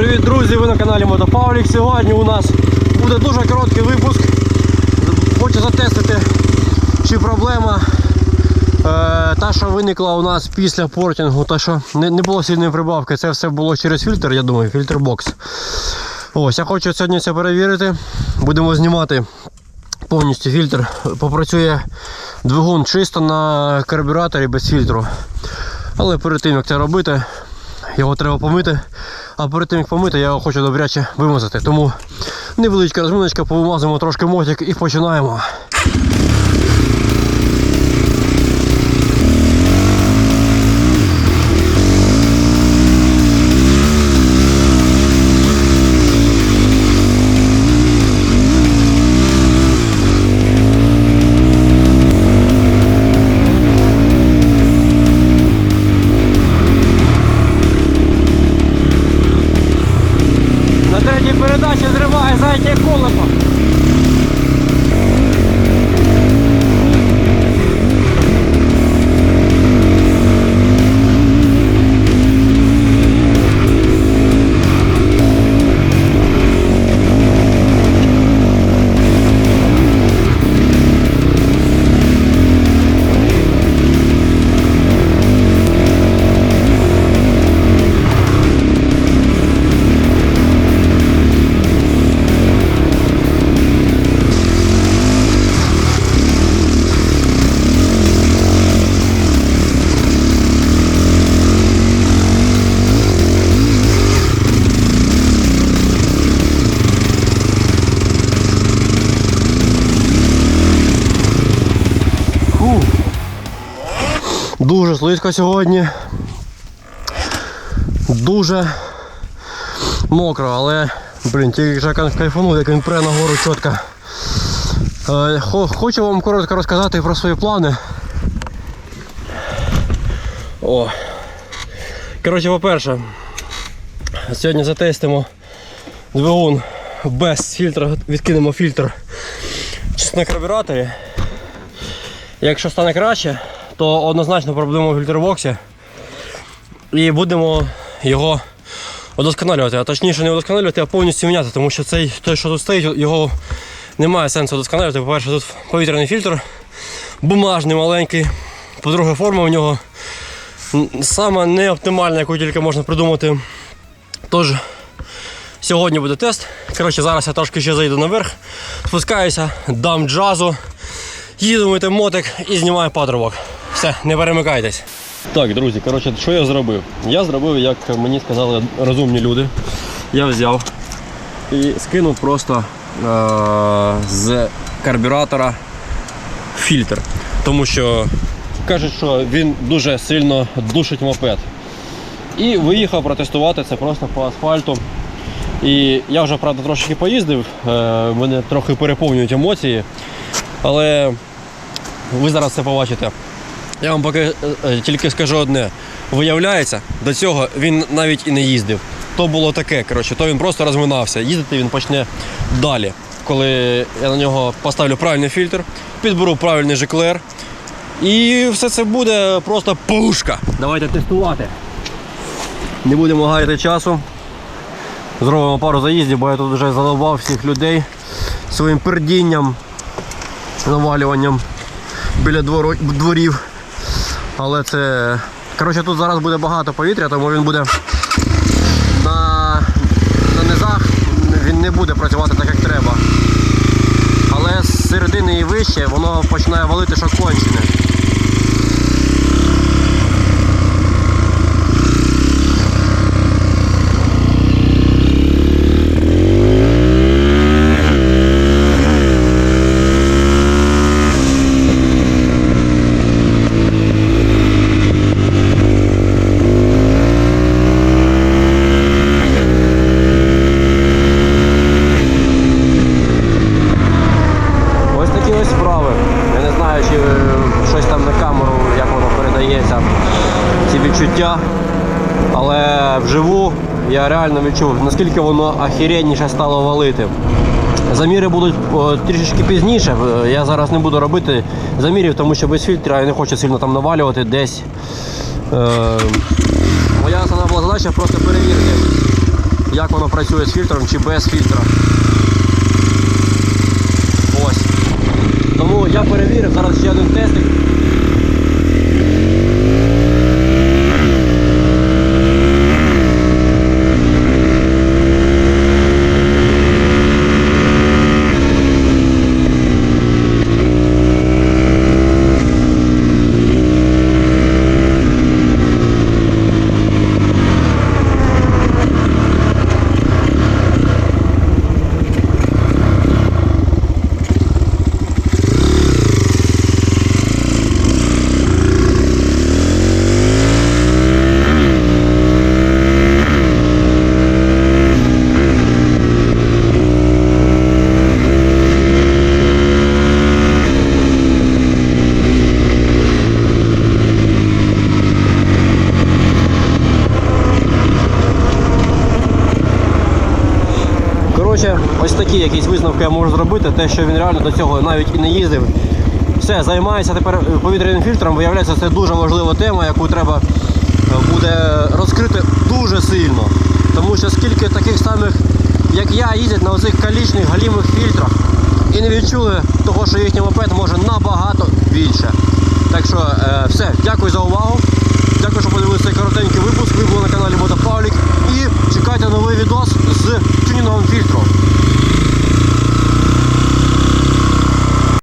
Привіт, друзі! Ви на каналі Мотопавлік. Сьогодні у нас буде дуже короткий випуск. Хочу затестити, чи проблема е, та, що виникла у нас після портінгу, та що не, не було сильної прибавки. Це все було через фільтр, я думаю, фільтр бокс. Ось, я хочу сьогодні це перевірити. Будемо знімати повністю фільтр. Попрацює двигун чисто на карбюраторі без фільтру. Але перед тим як це робити, його треба помити. А перед тим як помити, я його хочу добряче вимазати. Тому невеличка розминочка, повимазуємо трошки мотик і починаємо. Передачі зриває заднє колесо. Дуже слизько сьогодні. Дуже мокро, але, блін, тільки Жакан кайфанув, як він пре нагору чітко. Е, Хочу вам коротко розказати про свої плани. О. Коротше, по-перше, сьогодні затестимо двигун без фільтра, відкинемо фільтр на карбюраторі. Якщо стане краще, то однозначно проблема в фільтрбоксі. І будемо його удосконалювати. А точніше не удосконалювати, а повністю міняти, тому що цей той, що тут стоїть, його немає сенсу удосконалювати. По-перше, тут повітряний фільтр бумажний, маленький. По-друге, форма у нього сама неоптимальна, яку тільки можна придумати. Тож, сьогодні буде тест. Коротше, зараз я трошки ще зайду наверх, спускаюся, дам джазу. Їду мити мотик і знімаю патрубок. Все, не перемикайтесь. Так, друзі, коротше, що я зробив? Я зробив, як мені сказали розумні люди. Я взяв і скинув просто е- з карбюратора фільтр. Тому що кажуть, що він дуже сильно душить мопед. І виїхав протестувати це просто по асфальту. І я вже, правда, трошки поїздив, е- мене трохи переповнюють емоції. Але ви зараз це побачите. Я вам поки е, е, тільки скажу одне. Виявляється, до цього він навіть і не їздив. То було таке, коротше, то він просто розминався. Їздити він почне далі. Коли я на нього поставлю правильний фільтр, підберу правильний жиклер. І все це буде просто пушка. Давайте тестувати. Не будемо гаяти часу. Зробимо пару заїздів, бо я тут вже задовбав всіх людей своїм пердінням навалюванням біля дворів. Але це. Коротше, тут зараз буде багато повітря, тому він буде на, на низах він не буде працювати так, як треба. Але з середини і вище воно починає валити що кончене. Ось такі ось справи. Я не знаю, чи е, щось там на камеру, як воно передається, ці відчуття. Але вживу я реально відчув, наскільки воно ахіренніше стало валити. Заміри будуть трішечки пізніше. Я зараз не буду робити замірів, тому що без фільтра я не хочу сильно там навалювати десь. Е, моя основна була задача просто перевірити, як воно працює з фільтром чи без фільтра. Ось. Тому я перевірив, зараз ще один тестик. Коротше, ось такі якісь висновки я можу зробити, те, що він реально до цього навіть і не їздив. Все, займається тепер повітряним фільтром. Виявляється, це дуже важлива тема, яку треба е, буде розкрити дуже сильно. Тому що скільки таких самих, як я, їздять на оцих калічних галімих фільтрах і не відчули того, що їхній мопед може набагато більше. Так що е, все, дякую за увагу. Дякую, що подивилися цей коротенький випуск. Ви були на каналі Вода Павлік. І чекайте новий відос з тюнінговим фільтром.